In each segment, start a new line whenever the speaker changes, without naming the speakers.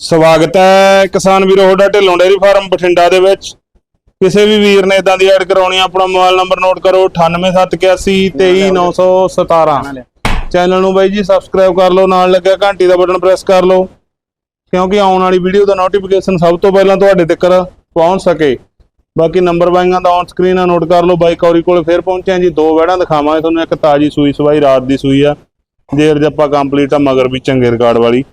ਸਵਾਗਤ ਹੈ ਕਿਸਾਨ ਵੀਰੋ ਤੁਹਾਡਾ ਢਿੱਲੋਂ ਡੇਅਰੀ ਫਾਰਮ ਬਠਿੰਡਾ ਦੇ ਵਿੱਚ। ਕਿਸੇ ਵੀ ਵੀਰ ਨੇ ਇਦਾਂ ਦੀ ਐਡ ਕਰਾਉਣੀ ਆ, ਆਪਣਾ ਮੋਬਾਈਲ ਨੰਬਰ ਨੋਟ ਕਰੋ 9871823917 ਚੈਨਲ ਨੂੰ ਬਾਈ ਜੀ ਸਬਸਕ੍ਰਾਈਬ ਕਰ ਲਓ ਨਾਲ ਲੱਗਿਆ ਘੰਟੀ ਦਾ ਬਟਨ ਪ੍ਰੈਸ ਕਰ ਲਓ। ਕਿਉਂਕਿ ਆਉਣ ਵਾਲੀ ਵੀਡੀਓ ਦਾ ਨੋਟੀਫਿਕੇਸ਼ਨ ਸਭ ਤੋਂ ਪਹਿਲਾਂ ਤੁਹਾਡੇ ਤੱਕ ਪਹੁੰਚ ਸਕੇ। ਬਾਕੀ ਨੰਬਰ ਬਾਈਆਂ ਦਾ ਔਨ ਸਕਰੀਨ ਆ ਨੋਟ ਕਰ ਲਓ ਬਾਈ ਕੌਰੀ ਕੋਲ ਫੇਰ ਪਹੁੰਚਿਆ ਜੀ। ਦੋ ਵੜਾਂ ਦਿਖਾਵਾਂਗੇ ਤੁਹਾਨੂੰ ਇੱਕ ਤਾਜੀ ਸੂਈ ਸਵਾਈ ਰਾਤ ਦੀ ਸੂਈ ਆ। ਜੇਰ ਜੱਪਾ ਕੰਪਲੀਟ ਆ ਮਗਰ ਵੀ ਚੰਗੇ ਰਿਕਾਰਡ ਵਾਲੀ।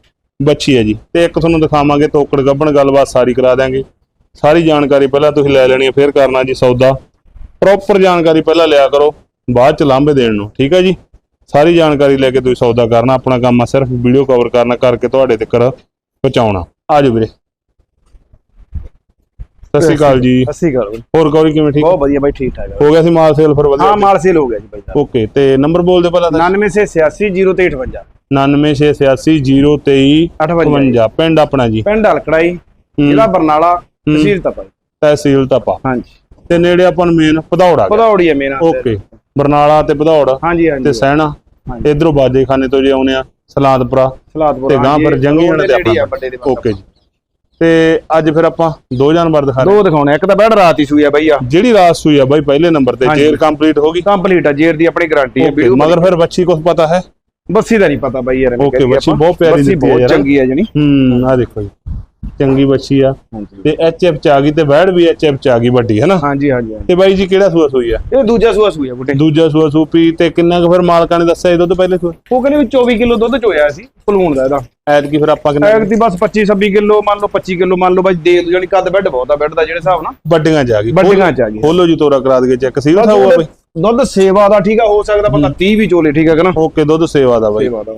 ਬੱਚੀ ਹੈ ਜੀ। ਤੇ ਇੱਕ ਤੁਹਾਨੂੰ ਦਿਖਾਵਾਂਗੇ ਤੋਕੜ ਗੱਭਣ ਗੱਲਬਾਤ ਸਾਰੀ ਕਰਾ ਦਾਂਗੇ ਸਾਰੀ ਜਾਣਕਾਰੀ ਪਹਿਲਾਂ ਤੁਸੀਂ ਲੈ ਲੈਣੀ ਹੈ, ਫਿਰ ਕਰਨਾ ਜੀ ਸੌਦਾ। ਪ੍ਰੋਪਰ ਜਾਣਕਾਰੀ ਪਹਿਲਾਂ ਲਿਆ ਕਰੋ, ਬਾਅਦ ਚ ਲਾਂਭੇ ਦੇਣ ਨੂੰ, ਠੀਕ ਹੈ ਜੀ? ਸਾਰੀ ਜਾਣਕਾਰੀ ਲੈ ਕੇ ਤੁਸੀਂ ਸੌਦਾ ਕਰਨਾ, ਆਪਣਾ ਕੰਮ ਆ ਸਿਰਫ ਵੀਡੀਓ ਕਵਰ ਕਰਨਾ, ਕਰਕੇ ਤੁਹਾਡੇ ਤੱਕ ਪਹੁੰਚਾਉਣਾ। ਆਜੋ ਵੀਰੇ। ਸਤਿ ਸ਼੍ਰੀ ਅਕਾਲ ਜੀ।
ਅੱਸੀ ਕਰ ਬਾਈ।
ਹੋਰ ਕੌਰੀ ਕਿਵੇਂ ਠੀਕ?
ਬਹੁਤ ਵਧੀਆ ਬਾਈ ਠੀਕ ਠਾਕ ਹੈ
ਹੋ ਗਿਆ ਸੀ ਮਾਲ ਸੇਲ ਫਿਰ
ਹਾਂ
ਵਧੀਆ
ਮਾਲ ਸੇਲ ਹੋ ਗਿਆ ਜੀ ਬਾਈ ਦਾ।
ਓਕੇ ਤੇ ਨੰਬਰ ਬੋਲ ਦਿਓ ਪਹਿਲਾਂ ਤਾਂ।
99 ਸੇ 86 0358
99686
58
ਪਿੰਡ ਆਪਣਾ ਜੀ।
ਪਿੰਡ ਹਲਕੜਾਈ ਜ਼ਿਲ੍ਹਾ ਬਰਨਾਲਾ ਤਹਿਸੀਲ ਤਪਾ।
ਤਹਿਸੀਲ ਤਪਾ।
ਹਾਂਜੀ।
ਤੇ ਨੇੜੇ ਆਪਾਂ ਨੂੰ ਮੇਨ ਭਦੌੜ
ਪਧੌੜੀ ਹੈ ਮੇਰਾ
ਓਕੇ। ਬਰਨਾਲਾ ਤੇ ਭਦੌੜ
ਹਾਂਜੀ ਹਾਂਜੀ।
ਤੇ ਸਹਿਣਾ
ਹਾਂਜੀ।
ਇਧਰੋਂ ਬਾਜੇਖਾਨੇ ਤੋਂ ਜੇ ਆਉਨੇ ਆ ਸਲਾਦਪੁਰਾ।
ਸਲਾਦਪੁਰ
ਤੇ ਗਾਂ ਫਿਰ ਜੰਗੀ ਵਾਲੇ
ਦੇ
ਤੇ
ਹੀ
ਆਪਣਾ
ਦੇ
ਓਕੇ ਜੀ। ਤੇ ਅੱਜ ਫਿਰ ਆਪਾਂ ਦੋ ਜਾਨਵਰ ਦਿਖਾ ਰਹੇ
ਦੋ ਦਿਖਾਉਣੇ ਇੱਕ ਤਾਂ ਬੈਡ ਰਾਤ ਹੀ ਸੂਈ ਆ ਬਾਈ ਆ।
ਜਿਹੜੀ ਰਾਤ ਸੂਈ ਆ ਬਾਈ ਪਹਿਲੇ ਨੰਬਰ ਤੇ। ਜੇਰ ਕੰਪਲੀਟ ਹੋ ਗਈ।
ਕੰਪਲੀਟ ਆ ਜੇਰ ਦੀ ਆਪਣੀ ਗਾਰੰਟੀ ਹੈ ਵੀਡੀਓ
ਮਗਰ ਫਿਰ ਬੱਚੀ ਕੁਝ ਪਤਾ ਹੈ?
ਬੱਸੀ ਦਾ ਨਹੀਂ ਪਤਾ ਬਾਈ ਯਾਰ
ਓਕੇ,
ਆਪਾਂ।
ਬਹੁਤ ਪਿਆਰੀ
ਬੱਸੀ ਬਹੁਤ। ਚੰਗੀ ਹੈ ਜਣੀ।
ਹੂੰ ਆ ਦੇਖੋ ਜੀ। ਚੰਗੀ ਬੱਚੀ ਆ।
ਹਾਂਜੀ।
ਤੇ ਐਚਐਫ ਚ ਆ ਗਈ ਤੇ ਵੈੜ ਵੀ ਐਚਐਫ ਚ ਆ ਗਈ ਵੱਡੀ ਹੈ ਨਾ।
ਹਾਂਜੀ ਹਾਂਜੀ ਹਾਂਜੀ।
ਤੇ ਬਾਈ ਜੀ ਕਿਹੜਾ ਸੂਆ ਸੂਈ ਆ?
ਇਹ ਦੂਜਾ ਸੂਆ ਸੂਈ ਆ ਬੁੱਟੇ
ਦੂਜਾ ਸੂਆ ਸੂਪੀ ਤੇ ਕਿੰਨਾ ਕੁ ਫਿਰ ਮਾਲਕਾਂ ਨੇ ਦੱਸਿਆ ਇਹ ਦੁੱਧ ਪਹਿਲੇ ਸੂਆ
ਉਹ ਕਹਿੰਦੇ ਵੀ 24 ਕਿਲੋ ਦੁੱਧ ਚੋਇਆ ਸੀ ਪਲੂਣ ਦਾ ਇਹਦਾ।
ਐਤਕੀ ਫਿਰ ਆਪਾਂ ਕਿੰਨਾ
ਐਗ ਦੀ ਬਸ 25 26 ਕਿਲੋ ਮੰਨ ਲਓ 25 ਕਿਲੋ ਮੰਨ ਲਓ ਬਾਈ ਦੇ ਦੋ ਜਾਨੀ ਕੱਦ ਬੈੱਡ ਬਹੁਤ ਆ ਬੈੱਡ ਦਾ ਜਿਹੜੇ ਹਿਸਾਬ ਨਾਲ।
ਵੱਡੀਆਂ ਚ ਆ ਗਈ।
ਵੱਡੀਆਂ ਚ ਆ ਗਈ
ਖੋਲੋ ਜੀ ਤੋਰਾ ਕਰਾ ਦਈਏ ਚੈੱਕ ਸੀਲ ਬਈ।
ਦੁੱਧ ਸੇਵਾ ਦਾ ਠੀਕ ਆ ਹੋ ਸਕਦਾ ਬੰਦਾ 30 ਵੀ ਚੋਲੇ ਠੀਕ ਆ ਕਿ ਨਾ?
ਓਕੇ ਦੁੱਧ ਸੇਵਾ ਦਾ ਬਾਈ।
ਸੇਵਾ ਦਾ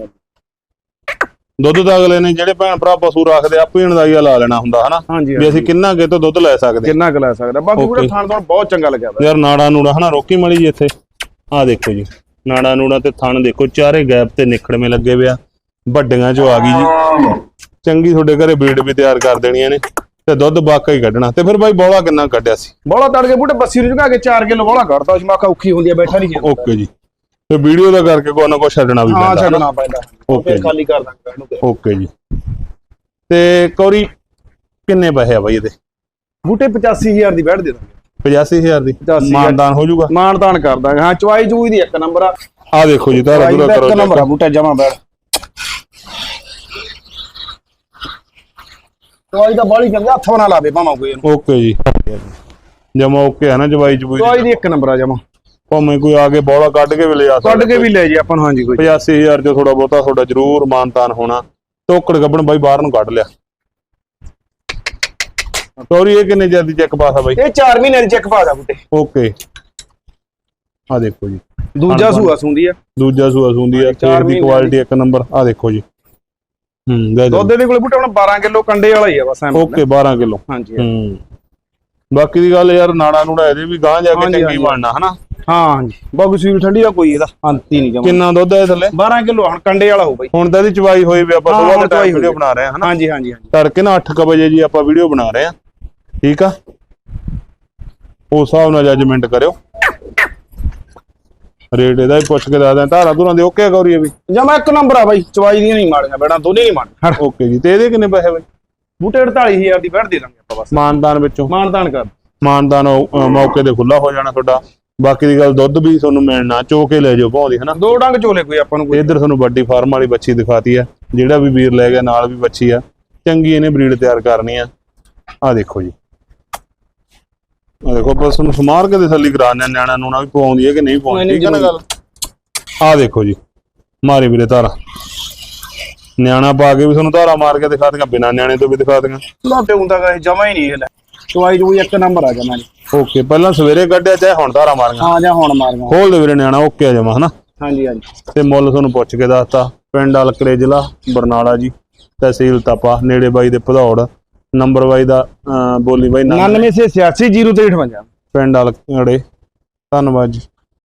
ਦੁੱਧ ਤਾਂ ਅਗਲੇ ਨੇ ਜਿਹੜੇ ਭੈਣ ਭਰਾ ਪਸ਼ੂ ਰੱਖਦੇ ਆਪੇ ਹੀ ਅੰਦਾਜ਼ਾ ਲਾ ਲੈਣਾ ਹੁੰਦਾ ਹਨਾ?
ਹਾਂਜੀ
ਵੀ ਅਸੀਂ ਕਿੰਨਾ ਕੁ ਤੋਂ ਦੁੱਧ ਲੈ ਸਕਦੇ
ਕਿੰਨਾ ਕੁ ਲੈ ਸਕਦਾ ਬਾਕੀ ਪੂਰਾ. ਥਾਣ ਤੋਂ ਬਹੁਤ ਚੰਗਾ ਲੱਗਿਆ ਵਾ।
ਯਾਰ ਨਾੜਾ ਨੂੜਾ ਹਨਾ ਰੋਕੀ ਮੜੀ ਜੀ ਇੱਥੇ। ਆਹ ਦੇਖੋ ਜੀ ਨਾੜਾ ਨੂੜਾ ਤੇ ਥਣ ਦੇਖੋ ਚਾਰੇ ਗੈਪ ਤੇ ਨਿਖੜਵੇਂ ਲੱਗੇ ਪਿਆ ਵੱਡੀਆਂ ਚੋਂ ਆ ਗਈ ਜੀ। ਚੰਗੀ ਤੁਹਾਡੇ ਘਰੇ ਬਰੀਡ ਵੀ ਤਿਆਰ ਕਰ ਦੇਣੀਆਂ ਨੇ ਤੇ ਦੁੱਧ ਬਾਕਾ ਹੀ ਕੱਢਣਾ। ਤੇ ਫਿਰ ਬਾਈ ਬੋਲਾ ਕਿੰਨਾ ਕੱਢਿਆ ਸੀ?
ਬੋਲਾ ਤੜ ਕੇ ਬੂਟੇ ਬੱਸੀ ਨੂੰ ਝੁਕਾ ਕੇ 4 ਕਿਲੋ ਬੋਲਾ ਕੱਢਦਾ ਉਸ ਮਾਖਾ ਔਖੀ ਹੁੰਦੀ ਆ ਬੈਠਾ ਨਹੀਂ ਜਾਂਦਾ
ਓਕੇ ਜੀ। ਤੇ ਵੀਡੀਓ ਦਾ ਕਰਕੇ ਕੋਈ ਨਾ ਕੋਈ ਛੱਡਣਾ ਵੀ
ਹਾਂ
ਪੈਂਦਾ?
ਛੱਡਣਾ ਪੈਂਦਾ।
Okay
ਫਿਰ
ਜੀ।
ਖਾਲੀ ਕਰ ਦਾਂਗੇ ਇਹਨੂੰ।
ਓਕੇ ਜੀ। ਤੇ ਕੌਰੀ ਕਿੰਨੇ ਪੈਸੇ ਆ ਬਾਈ ਇਹਦੇ?
ਬੂਟੇ 85000 ਦੀ ਬੈਠ ਦੇ ਦਾਂਗੇ।
85000 ਦੀ?
85,000
ਮਾਨਦਾਨ ਹੋ ਜਾਊਗਾ?
ਮਾਨ ਤਾਨ ਕਰ ਦਾਂਗੇ। ਹਾਂ ਚੁਆਈ ਚੂਈ ਦੀ ਇੱਕ ਨੰਬਰ ਆ।
ਆ ਦੇਖੋ ਜੀ ਤਾਰਾ
ਚੁਆਈ
ਕਰੋ
ਇੱਕ ਨੰਬਰ ਆ ਬੂਟਾ ਜਮਾ ਬੈਠ। ਚੁਆਈ ਦਾ ਬਾਲੀ ਚੰਗਾ ਹੱਥੋਂ ਲਾਵੇ ਭਾਵੇਂ ਕੋਈ ਇਹਨੂੰ।
ਓਕੇ ਜੀ। ਜਮਾ ਓਕੇ ਹੈ ਨਾ ਜਵਾਈ ਜਬੂਈ
ਚੁਆਈ ਦੀ ਇੱਕ ਨੰਬਰ ਆ ਜਮਾ।
ਭਾਵੇਂ ਕੋਈ ਆ ਕੇ ਬੋਲਾ ਕੱਢ ਕੇ ਵੀ ਲਿਆ
ਕੱਢ ਕੇ ਵੀ ਲੈ ਜੀ ਆਪਾਂ ਨੂੰ ਹਾਂਜੀ ਕੋਈ।
85000 ਚ ਥੋੜਾ ਬਹੁਤਾ ਤੁਹਾਡਾ ਜ਼ਰੂਰ ਮਾਨਤਾਨ ਹੋਣਾ। ਟੋਕੜ ਗੱਬਣ ਬਾਈ ਬਾਹਰ ਨੂੰ ਕੱਢ ਲਿਆ। ਸੌਰੀ ਇਹ ਕਿੰਨੇ ਜਲਦੀ ਚੈੱਕ ਪਾਸਾ ਬਾਈ?
ਇਹ 4 ਮਹੀਨੇ ਦੀ ਚੈੱਕ ਪਾ ਦਾ ਬੂਟੇ।
ਓਕੇ ਆ ਦੇਖੋ ਜੀ।
ਦੂਜਾ ਸੂਆ ਸੁੰਦੀ ਆ।
ਦੂਜਾ ਸੂਆ ਸੁੰਦੀ ਆ
ਚਾਰ
ਖੇਡ ਦੀ ਕੁਆਲਿਟੀ ਇੱਕ ਨੰਬਰ ਆ ਦੇਖੋ ਜੀ। ਹੂੰ ਗਏ
ਦੁੱਧ ਦੇ ਕੋਲੇ ਬੂਟੇ ਹੁਣ 12 ਕਿਲੋ ਕੰਡੇ ਵਾਲਾ ਹੀ ਆ ਬਸ ਐਂ
ਓਕੇ 12 ਕਿਲੋ।
ਹਾਂਜੀ
ਹੂੰ। ਬਾਕੀ ਦੀ ਗੱਲ ਯਾਰ ਨਾੜਾ ਨੂੜਾ ਇਹਦੇ ਵੀ ਗਾਂ ਜਾ ਕੇ ਚੰਗੀ। ਬਣਨਾ ਹਨਾ?
ਹਾਂ ਹਾਂਜੀ ਬਾਕੀ ਸੂਈ ਠੰਡੀ ਦਾ ਕੋਈ ਇਹਦਾ ਅੰਤ ਹੀ ਨਹੀਂ ਜਮਾ।
ਕਿੰਨਾ ਦੁੱਧ ਹੈ ਥੱਲੇ?
12 ਕਿਲੋ ਹੁਣ ਕੰਡੇ ਵਾਲਾ ਹੋ ਬਾਈ।
ਹੁਣ ਤਾਂ ਇਹਦੀ ਚਵਾਈ ਹੋਈ ਵੀ ਆਪਾਂ
ਹਾਂ,
ਸੁਬਾਹ
ਹੁਣ
ਦਾ
ਚਵਾਈ
ਟਾਈਮ ਵੀਡੀਓ। ਬਣਾ ਰਹੇ ਹਾਂ ਹਨਾ?
ਹਾਂਜੀ ਹਾਂਜੀ ਹਾਂਜੀ।
ਤੜਕੇ ਨਾ 8:00 ਵਜੇ ਜੀ ਆਪਾਂ ਵੀਡੀਓ ਬਣਾ ਰਹੇ ਹਾਂ ਠੀਕ ਆ? ਉਸ ਹਿਸਾਬ ਨਾਲ ਜੱਜਮੈਂਟ ਕਰਿਓ। ਰੇਟ ਇਹਦਾ ਹੀ ਪੁੱਛ ਕੇ ਦੱਸਦੇ ਆ ਧਾਰਾ ਧੁਰਾਂ ਦੇ ਓਕੇ ਗੌਰੀ ਇਹ ਵੀ?
ਜਮਾ ਇੱਕ ਨੰਬਰ ਆ ਬਾਈ ਚਵਾਈ ਦੀਆਂ ਨਹੀਂ ਮਾੜੀਆਂ ਬੈਣਾ ਦੋਨੇ ਨਹੀਂ ਮਾੜ
ਓਕੇ ਜੀ। ਤੇ ਇਹਦੇ ਕਿੰਨੇ ਪੈਸੇ ਬਈ?
ਬੂਟੇ 48000 ਦੀ ਬੈਠ ਦੇ ਦਾਂਗੇ ਆਪਾਂ ਬਸ।
ਮਾਨਦਾਨ ਵਿੱਚੋਂ।
ਮਾਨਦਾਨ ਕਰ।
ਮਾਨਦਾਨ ਉਹ, ਅ, ਮੌਕੇ ਤੇ ਖੁੱਲਾ ਹੋ ਜਾਣਾ ਤੁਹਾਡਾ। ਬਾਕੀ ਦੀ ਗੱਲ ਦੁੱਧ ਵੀ ਤੁਹਾਨੂੰ ਮਿਲਣਾ ਚੋ ਕੇ ਲੈ ਜਾਓ ਭਾਉਂਦੀ ਹਨਾ?
ਦੋ ਡੰਗ ਚੋਲੇ ਕੋਈ ਆਪਾਂ ਨੂੰ ਕੋਈ।
ਇੱਧਰ ਤੁਹਾਨੂੰ ਵੱਡੀ ਫਾਰਮ ਵਾਲੀ ਬੱਚੀ ਦਿਖਾਤੀ ਆ ਜਿਹੜਾ ਵੀ ਵੀਰ ਲੈ ਗਿਆ ਨਾਲ ਵੀ ਬੱਚੀ ਆ। ਚੰਗੀ ਇਹਨੇ ਬਰੀਡ ਤਿਆਰ ਕਰਨੀ ਆ। ਆ ਦੇਖੋ ਜੀ। ਆ ਦੇਖੋ ਆਪਾਂ ਤੁਹਾਨੂੰ ਸਮਾਰ ਕੇ ਤਸੱਲੀ ਆ ਨਿਆਣਾ ਨੂਣਾ ਵੀ ਪਵਾਉਂਦੀ ਹੈ ਕਿ ਨਹੀਂ ਪਵਾਉਂਦੀ ਠੀਕ ਹੈ ਨਾ ਗੱਲ? ਆ ਦੇਖੋ ਜੀ। ਮਾਰੇ ਵੀਰੇ ਧਾਰਾ। ਨਿਆਣਾ ਪਾ ਕੇ ਵੀ ਤੁਹਾਨੂੰ ਧਾਰਾ ਮਾਰ ਕੇ ਦਿਖਾ ਦਿਆਂ ਬਿਨਾਂ ਨਿਆਣੇ ਤੋਂ ਵੀ ਦਿਖਾ ਦਿਆਂ।
ਲਾਟੇ ਹੁੰਦਾ ਕਰੇ ਜਮਾ ਹੀ ਨਹੀਂ ਇਹ ਲੈ ਚਵਾਈ ਜੂਈ ਇੱਕ ਨੰਬਰ ਆ ਜਮਾ ਜੀ।
ਓਕੇ ਪਹਿਲਾਂ ਸਵੇਰੇ ਕੱਢਿਆ ਚਾਹੇ ਹੁਣ ਧਾਰਾ ਮਾਰੀਆਂ?
ਹਾਂ ਜਾਂ ਹੁਣ ਮਾਰੀਆਂ।
ਖੋਲ ਦੇ ਵੀਰੇ ਨਿਆਣਾ ਓਕੇ ਆ ਜਮਾ ਹਨਾ?
ਹਾਂਜੀ ਹਾਂਜੀ।
ਤੇ ਮੁੱਲ ਤੁਹਾਨੂੰ ਪੁੱਛ ਕੇ ਦੱਸਤਾ ਪਿੰਡ ਅਲਕੜੇ ਜ਼ਿਲ੍ਹਾ ਬਰਨਾਲਾ ਜੀ। ਤਹਿਸੀਲ ਤਪਾ ਨੇੜੇ ਬਾਈ ਦੇ ਭਦੌੜ। ਨੰਬਰ ਬਾਈ ਦਾ ਬੋਲੀ ਬਾਈ
99 ਸੇ 86 0358
ਪਿੰਡ ਅਲਕੜੇ ਧੰਨਵਾਦ ਜੀ।